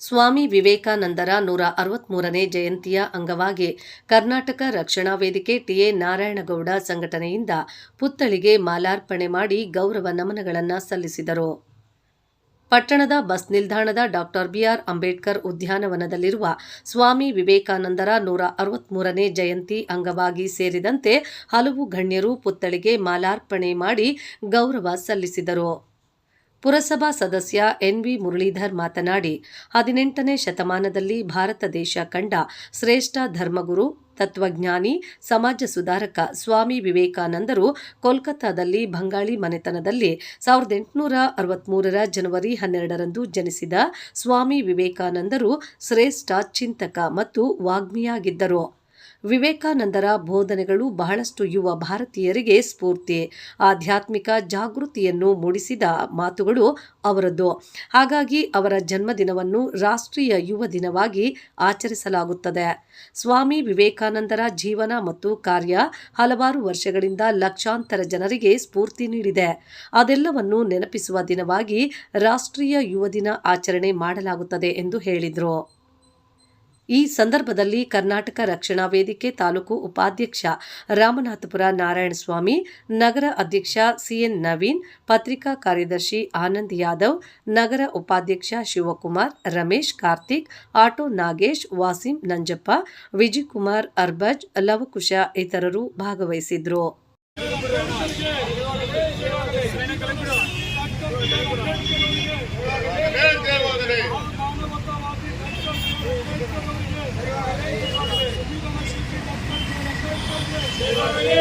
ಸ್ವಾಮಿ ವಿವೇಕಾನಂದರ ನೂರ ಅರವತ್ಮೂರನೇ ಜಯಂತಿಯ ಅಂಗವಾಗಿ ಕರ್ನಾಟಕ ರಕ್ಷಣಾ ವೇದಿಕೆ ಟಿಎ ನಾರಾಯಣಗೌಡ ಸಂಘಟನೆಯಿಂದ ಪುತ್ಥಳಿಗೆ ಮಾಲಾರ್ಪಣೆ ಮಾಡಿ ಗೌರವ ನಮನಗಳನ್ನು ಸಲ್ಲಿಸಿದರು. ಪಟ್ಟಣದ ಬಸ್ ನಿಲ್ದಾಣದ ಡಾಕ್ಟರ್ ಬಿಆರ್ ಅಂಬೇಡ್ಕರ್ ಉದ್ಯಾನವನದಲ್ಲಿರುವ ಸ್ವಾಮಿ ವಿವೇಕಾನಂದರ ನೂರ ಅರವತ್ಮೂರನೇ ಜಯಂತಿ ಅಂಗವಾಗಿ ಸೇರಿದಂತೆ ಹಲವು ಗಣ್ಯರು ಪುತ್ಥಳಿಗೆ ಮಾಲಾರ್ಪಣೆ ಮಾಡಿ ಗೌರವ ಸಲ್ಲಿಸಿದರು. ಪುರಸಭಾ ಸದಸ್ಯ ಎನ್ವಿ ಮುರಳೀಧರ್ ಮಾತನಾಡಿ, ಹದಿನೆಂಟನೇ ಶತಮಾನದಲ್ಲಿ ಭಾರತ ದೇಶ ಕಂಡ ಶ್ರೇಷ್ಠ ಧರ್ಮಗುರು, ತತ್ವಜ್ಞಾನಿ, ಸಮಾಜ ಸುಧಾರಕ ಸ್ವಾಮಿ ವಿವೇಕಾನಂದರು ಕೋಲ್ಕತ್ತಾದಲ್ಲಿ ಬಂಗಾಳಿ ಮನೆತನದಲ್ಲಿ ಸಾವಿರದ ಎಂಟುನೂರ ಅರವತ್ಮೂರರ ಜನವರಿ ಹನ್ನೆರಡರಂದು ಜನಿಸಿದ ಸ್ವಾಮಿ ವಿವೇಕಾನಂದರು ಶ್ರೇಷ್ಠ ಚಿಂತಕ ಮತ್ತು ವಾಗ್ಮಿಯಾಗಿದ್ದರು. ವಿವೇಕಾನಂದರ ಬೋಧನೆಗಳು ಬಹಳಷ್ಟು ಯುವ ಭಾರತೀಯರಿಗೆ ಸ್ಫೂರ್ತಿ, ಆಧ್ಯಾತ್ಮಿಕ ಜಾಗೃತಿಯನ್ನು ಮೂಡಿಸಿದ ಮಾತುಗಳು ಅವರದ್ದು. ಹಾಗಾಗಿ ಅವರ ಜನ್ಮದಿನವನ್ನು ರಾಷ್ಟ್ರೀಯ ಯುವ ದಿನವಾಗಿ ಆಚರಿಸಲಾಗುತ್ತದೆ. ಸ್ವಾಮಿ ವಿವೇಕಾನಂದರ ಜೀವನ ಮತ್ತು ಕಾರ್ಯ ಹಲವಾರು ವರ್ಷಗಳಿಂದ ಲಕ್ಷಾಂತರ ಜನರಿಗೆ ಸ್ಫೂರ್ತಿ ನೀಡಿದೆ. ಅದೆಲ್ಲವನ್ನು ನೆನಪಿಸುವ ದಿನವಾಗಿ ರಾಷ್ಟ್ರೀಯ ಯುವ ದಿನ ಆಚರಣೆ ಮಾಡಲಾಗುತ್ತದೆ ಎಂದು ಹೇಳಿದರು. ಈ ಸಂದರ್ಭದಲ್ಲಿ ಕರ್ನಾಟಕ ರಕ್ಷಣಾ ವೇದಿಕೆ ತಾಲೂಕು ಉಪಾಧ್ಯಕ್ಷ ರಾಮನಾಥಪುರ ನಾರಾಯಣಸ್ವಾಮಿ, ನಗರ ಅಧ್ಯಕ್ಷ ಸಿಎನ್ ನವೀನ್, ಪತ್ರಿಕಾ ಕಾರ್ಯದರ್ಶಿ ಆನಂದ್ ಯಾದವ್, ನಗರ ಉಪಾಧ್ಯಕ್ಷ ಶಿವಕುಮಾರ್, ರಮೇಶ್ ಕಾರ್ತಿಕ್, ಆಟೋ ನಾಗೇಶ್, ವಾಸಿಂ ನಂಜಪ್ಪ, ವಿಜಯಕುಮಾರ್ ಅರ್ಬಜ್, ಲವಕುಶ ಇತರರು ಭಾಗವಹಿಸಿದ್ರು.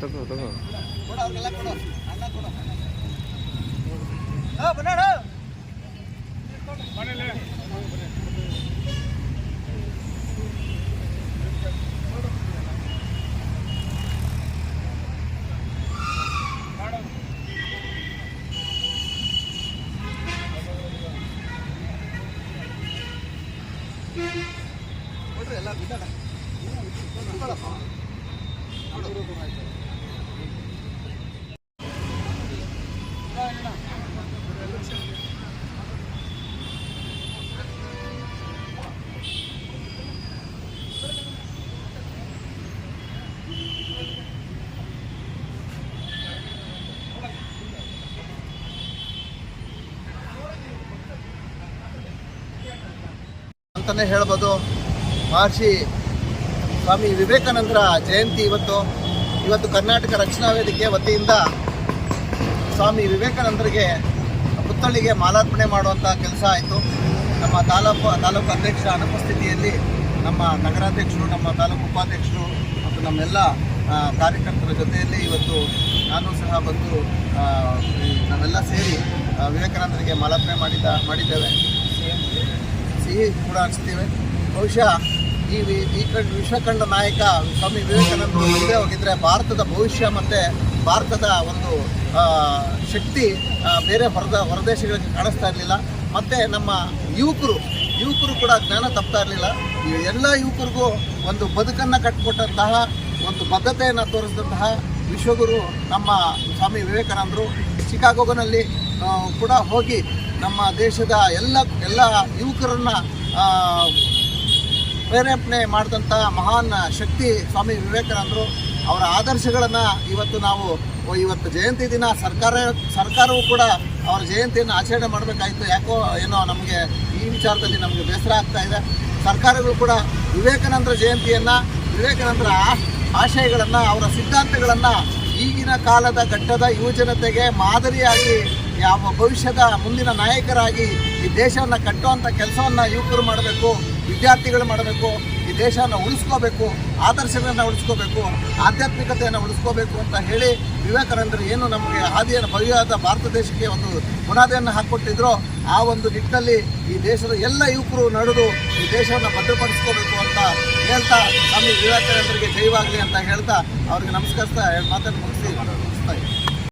ತಗೋ ತಗೋ ಅಂತಲೇ ಹೇಳ್ಬೋದು. ಮಹರ್ಷಿ ಸ್ವಾಮಿ ವಿವೇಕಾನಂದರ ಜಯಂತಿ ಇವತ್ತು. ಇವತ್ತು ಕರ್ನಾಟಕ ರಕ್ಷಣಾ ವೇದಿಕೆ ವತಿಯಿಂದ ಸ್ವಾಮಿ ವಿವೇಕಾನಂದರಿಗೆ ಪುತ್ಥಳಿಗೆ ಮಾಲಾರ್ಪಣೆ ಮಾಡುವಂಥ ಕೆಲಸ ಆಯಿತು. ನಮ್ಮ ತಾಲೂಕು ತಾಲೂಕು ಅಧ್ಯಕ್ಷರ ಅನುಪಸ್ಥಿತಿಯಲ್ಲಿ ನಮ್ಮ ನಗರಾಧ್ಯಕ್ಷರು, ನಮ್ಮ ತಾಲೂಕು ಉಪಾಧ್ಯಕ್ಷರು ಮತ್ತು ನಮ್ಮೆಲ್ಲ ಕಾರ್ಯಕರ್ತರ ಜೊತೆಯಲ್ಲಿ ಇವತ್ತು ನಾನು ಸಹ ಬಂದು ನಾವೆಲ್ಲ ಸೇರಿ ವಿವೇಕಾನಂದರಿಗೆ ಮಾಲಾರ್ಪಣೆ ಮಾಡಿದ್ದ ಮಾಡಿದ್ದೇವೆ. ಸಿಹಿ ಕೂಡ ಹಂಚ್ತೀವಿ ಬಹುಶಃ ಈ ಈ ಕಂಡ ವಿಶ್ವಕಂಡ ನಾಯಕ ಸ್ವಾಮಿ ವಿವೇಕಾನಂದರು ಮುಂದೆ ಹೋಗಿದ್ರೆ ಭಾರತದ ಭವಿಷ್ಯ ಮತ್ತು ಭಾರತದ ಒಂದು ಶಕ್ತಿ ಬೇರೆ ಹೊರದ, ಹೊರದೇಶಗಳಿಗೆ ಕಾಣಿಸ್ತಾ ಇರಲಿಲ್ಲ. ಮತ್ತು ನಮ್ಮ ಯುವಕರು ಯುವಕರು ಕೂಡ ಜ್ಞಾನ ತಪ್ತಾ ಇರಲಿಲ್ಲ. ಈ ಎಲ್ಲ ಯುವಕರಿಗೂ ಒಂದು ಬದುಕನ್ನು ಕಟ್ಟಿಕೊಟ್ಟಂತಹ ಒಂದು ಬದ್ಧತೆಯನ್ನು ತೋರಿಸಿದಂತಹ ವಿಶ್ವಗುರು ನಮ್ಮ ಸ್ವಾಮಿ ವಿವೇಕಾನಂದರು. ಚಿಕಾಗೋಗನಲ್ಲಿ ಕೂಡ ಹೋಗಿ ನಮ್ಮ ದೇಶದ ಎಲ್ಲ ಎಲ್ಲ ಯುವಕರನ್ನು ಪ್ರೇರೇಪಣೆ ಮಾಡಿದಂಥ ಮಹಾನ್ ಶಕ್ತಿ ಸ್ವಾಮಿ ವಿವೇಕಾನಂದರು ಅವರ ಆದರ್ಶಗಳನ್ನು ಇವತ್ತು ನಾವು, ಇವತ್ತು ಜಯಂತಿ ದಿನ ಸರ್ಕಾರ, ಸರ್ಕಾರವೂ ಕೂಡ ಅವರ ಜಯಂತಿಯನ್ನು ಆಚರಣೆ ಮಾಡಬೇಕಾಯಿತು. ಯಾಕೋ ಏನೋ ನಮಗೆ ಈ ವಿಚಾರದಲ್ಲಿ ನಮಗೆ ಬೇಸರ ಆಗ್ತಾ ಇದೆ. ಸರ್ಕಾರಗಳು ಕೂಡ ವಿವೇಕಾನಂದರ ಜಯಂತಿಯನ್ನು, ವಿವೇಕಾನಂದರ ಆಶಯಗಳನ್ನು, ಅವರ ಸಿದ್ಧಾಂತಗಳನ್ನು ಈಗಿನ ಕಾಲದ ಘಟ್ಟದ ಯುವಜನತೆಗೆ ಮಾದರಿಯಾಗಿ ಯಾವ ಭವಿಷ್ಯದ ಮುಂದಿನ ನಾಯಕರಾಗಿ ಈ ದೇಶವನ್ನು ಕಟ್ಟುವಂಥ ಕೆಲಸವನ್ನು ಯುವಕರು ಮಾಡಬೇಕು, ವಿದ್ಯಾರ್ಥಿಗಳು ಮಾಡಬೇಕು, ಈ ದೇಶವನ್ನು ಉಳಿಸ್ಕೋಬೇಕು, ಆದರ್ಶಗಳನ್ನು ಉಳಿಸ್ಕೋಬೇಕು, ಆಧ್ಯಾತ್ಮಿಕತೆಯನ್ನು ಉಳಿಸ್ಕೋಬೇಕು ಅಂತ ಹೇಳಿ ವಿವೇಕಾನಂದರು ಏನು ನಮಗೆ ಹಾದಿಯನ್ನು, ಭವ್ಯವಾದ ಭಾರತ ದೇಶಕ್ಕೆ ಒಂದು ಬುನಾದಿಯನ್ನು ಹಾಕ್ಕೊಟ್ಟಿದ್ರು ಆ ಒಂದು ನಿಟ್ಟಿನಲ್ಲಿ ಈ ದೇಶದ ಎಲ್ಲ ಯುವಕರು ನಡೆದು ಈ ದೇಶವನ್ನು ಭದ್ರಪಡಿಸ್ಕೋಬೇಕು ಅಂತ ಹೇಳ್ತಾ ನಮಗೆ ವಿವೇಕಾನಂದರಿಗೆ ಜೈವಾಗಲಿ ಅಂತ ಹೇಳ್ತಾ ಅವ್ರಿಗೆ ನಮಸ್ಕರಿಸ್ತಾ ಮಾತನ್ನು ಮುಗಿಸಿ. ಮುಗಿಸ್ತಾ ಇದ್ದೀನಿ